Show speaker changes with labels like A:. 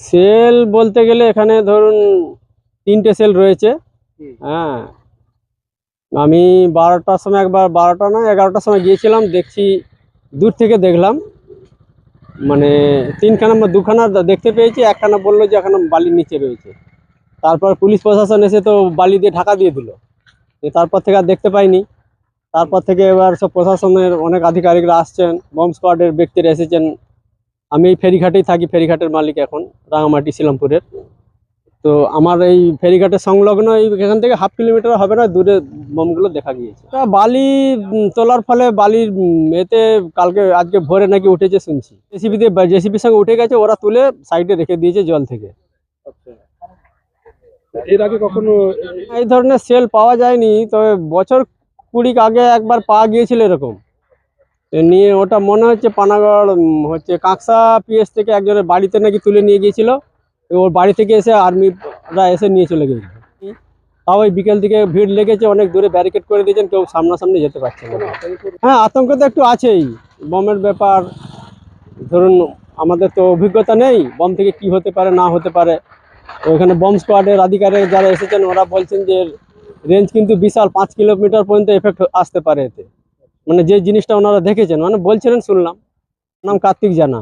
A: Sell বলতে গেলে এখানে ধরুন তিনটে সেল রয়েছে। হ্যাঁ। আমি বারোটার সময় একবার বারোটা না এগারোটার সময় গিয়েছিলাম দেখছি দূর থেকে দেখলাম। মানে তিনখানা বা দুখানা দেখতে পেয়েছি একখানা বলল যে এখানে বালির নিচে রয়েছে। তারপর পুলিশ প্রশাসন এসে তো বালি দিয়ে ঢাকা দিয়ে দিল। তারপর থেকে আর দেখতে পাইনি। তারপর থেকে এবার সব প্রশাসনের অনেক আধিকারিকরা আসছেন বম স্কোয়াডের ব্যক্তিরা এসেছেন। আমি এই ফেরিঘাটেই থাকি ফেরিঘাটের মালিক এখন রাঙামাটি শিলামপুরের। তো আমার এই ফেরিঘাটের সংলগ্ন এই এখান থেকে হাফ কিলোমিটার হবে না দূরে বোমগুলো দেখা গিয়েছে। তা বালি তোলার ফলে বালির এতে কালকে আজকে ভোরে নাকি উঠেছে শুনছি। জেসিবি দিয়ে জেসিবির সঙ্গে উঠে গেছে ওরা তুলে সাইডে রেখে দিয়েছে জল থেকে।
B: আচ্ছা। এর আগে কখনো
A: এই ধরনের সেল পাওয়া যায়নি তবে বছর কুড়ি আগে একবার পাওয়া গিয়েছিল এরকম। নিয়ে ওটা মনে হচ্ছে পানাগড় হচ্ছে কাঁকসা পিএস থেকে একজনের বাড়িতে নাকি তুলে নিয়ে গিয়েছিল। ওর বাড়ি থেকে এসে আর্মিরা এসে নিয়ে চলে গিয়েছিল। তাও ওই বিকেল থেকে ভিড় লেগেছে, অনেক দূরে ব্যারিকেড করে দিয়েছেন, কেউ সামনাসামনি যেতে পারছে না। হ্যাঁ আতঙ্ক তো একটু আছেই। বমের ব্যাপার, ধরুন আমাদের তো অভিজ্ঞতা নেই বম থেকে কি হতে পারে, না হতে পারে। তো এখানে বম স্কোয়াডের আধিকারিক যারা এসেছেন, ওরা বলছেন যে রেঞ্জ কিন্তু বিশাল, পাঁচ কিলোমিটার পর্যন্ত এফেক্ট আসতে পারে এতে। মানে যে জিনিসটা ওনারা দেখেছেন মানে বলছিলেন শুনলাম। নাম কার্তিক জানা।